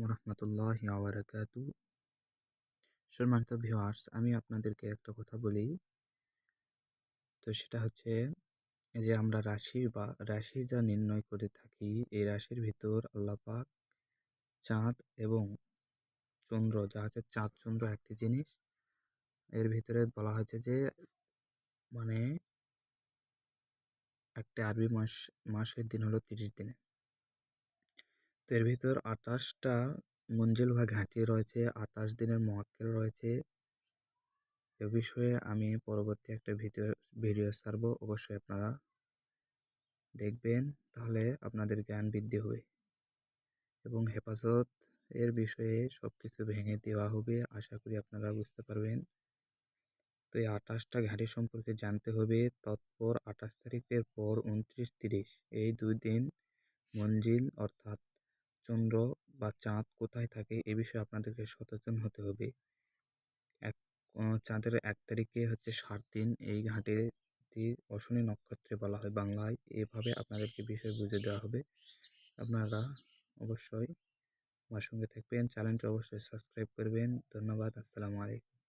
আলাইকুম রহমতুল্লাহ আবরাকাতু সম্মানিত ভিওয়ার্স আমি আপনাদেরকে একটা কথা বলি। তো সেটা হচ্ছে যে আমরা রাশি বা রাশি যা নির্ণয় করে থাকি, এই রাশির ভিতর আল্লাপাক চাঁদ এবং চন্দ্র যা হচ্ছে চাঁদ, চন্দ্র একটি জিনিস, এর ভিতরে বলা হয়েছে যে মানে একটা আরবি মাস, মাসের দিন হলো তিরিশ দিনে। তো এর ভিতর আঠাশটা মঞ্জিল বা ঘাঁটি রয়েছে আঠাশ দিনের মহাক্কেল রয়েছে। এ বিষয়ে আমি পরবর্তী একটা ভিডিও ভিডিও ছাড়বো, অবশ্যই আপনারা দেখবেন, তাহলে আপনাদের জ্ঞান বৃদ্ধি হবে। এবং হেফাজত এর বিষয়ে সব কিছু ভেঙে দেওয়া হবে, আশা করি আপনারা বুঝতে পারবেন। তো এই আঠাশটা ঘাঁটি সম্পর্কে জানতে হবে, তৎপর আঠাশ তারিখের পর উনত্রিশ তিরিশ, এই দুই দিন মঞ্জিল অর্থাৎ চন্দ্র বা চাঁদ কোথায় থাকে এ বিষয়ে আপনাদেরকে সচেতন হতে হবে। এক চাঁদের এক তারিখে হচ্ছে সাত দিন এই ঘাঁটিটি অশনি নক্ষত্রে বলা হয় বাংলায়। এভাবে আপনাদেরকে বিষয় বুঝে দেওয়া হবে। আপনারা অবশ্যই আমার সঙ্গে থাকবেন। চ্যানেলটি অবশ্যই সাবস্ক্রাইব করবেন। ধন্যবাদ। আসসালামু আলাইকুম।